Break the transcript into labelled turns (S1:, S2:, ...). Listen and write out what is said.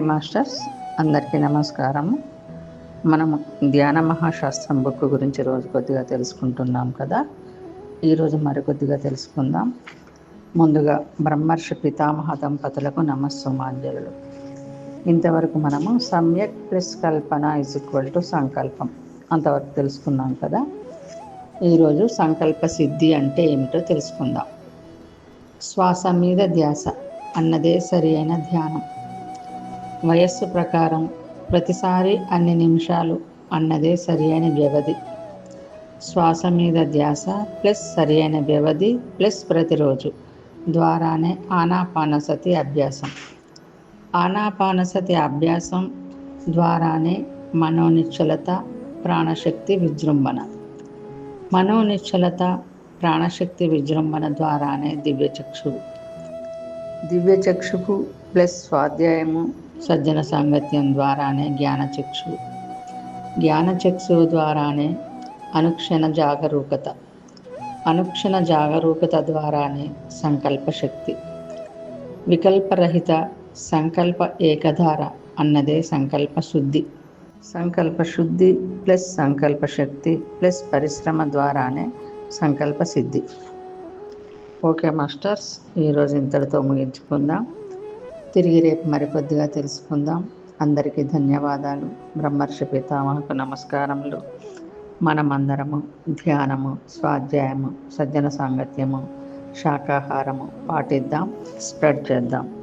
S1: Masters అందరికీ నమస్కారము మనము ధ్యాన మహాశాస్త్రం బుక్ గురించి రోజు కొద్దిగా తెలుసుకుంటున్నాం కదా. ఈరోజు మరికొద్దిగా తెలుసుకుందాం. ముందుగా బ్రహ్మర్షి పితామహ దంపతులకు నమస్సుమాంజలు ఇంతవరకు మనము సమ్యక్ ప్లస్ కల్పన ఇజ్ ఈక్వల్ టు సంకల్పం. అంతవరకు తెలుసుకున్నాం కదా. ఈరోజు సంకల్ప సిద్ధి అంటే ఏమిటో తెలుసుకుందాం. శ్వాస మీద ధ్యాస. అన్నదే సరి అయిన ధ్యానం. వయస్సు ప్రకారం ప్రతిసారి అన్ని నిమిషాలు అన్నదే సరి అయిన వ్యవధి. శ్వాస మీద ధ్యాస ప్లస్ సరి అయిన వ్యవధి ప్లస్ ప్రతిరోజు ద్వారానే ఆనాపానసతి అభ్యాసం. ఆనాపానసతి అభ్యాసం ద్వారానే మనోనిశ్చలత ప్రాణశక్తి విజృంభణ. మనోనిశ్చలత ప్రాణశక్తి విజృంభణ ద్వారానే దివ్యచక్షువు. దివ్యచక్షుకు ప్లస్ స్వాధ్యాయము సజ్జన సాంగత్యం ద్వారానే జ్ఞానచక్షు జ్ఞానచక్షు ద్వారానే అనుక్షణ జాగరూకత. అనుక్షణ జాగరూకత ద్వారానే సంకల్ప శక్తి. వికల్పరహిత సంకల్ప ఏకధార అన్నదే సంకల్ప శుద్ధి. సంకల్ప శుద్ధి ప్లస్ సంకల్ప శక్తి ప్లస్ పరిశ్రమ ద్వారానే సంకల్ప సిద్ధి. ఓకే మాస్టర్స్ ఈరోజు ఇంతటితో ముగించుకుందాం. తిరిగి రేపు మరికొద్దిగా తెలుసుకుందాం. అందరికీ ధన్యవాదాలు. బ్రహ్మర్షి పితామహకు నమస్కారములు. మనమందరము ధ్యానము స్వాధ్యాయము సజ్జన సాంగత్యము శాకాహారము పాటిద్దాం స్ప్రెడ్ చేద్దాం.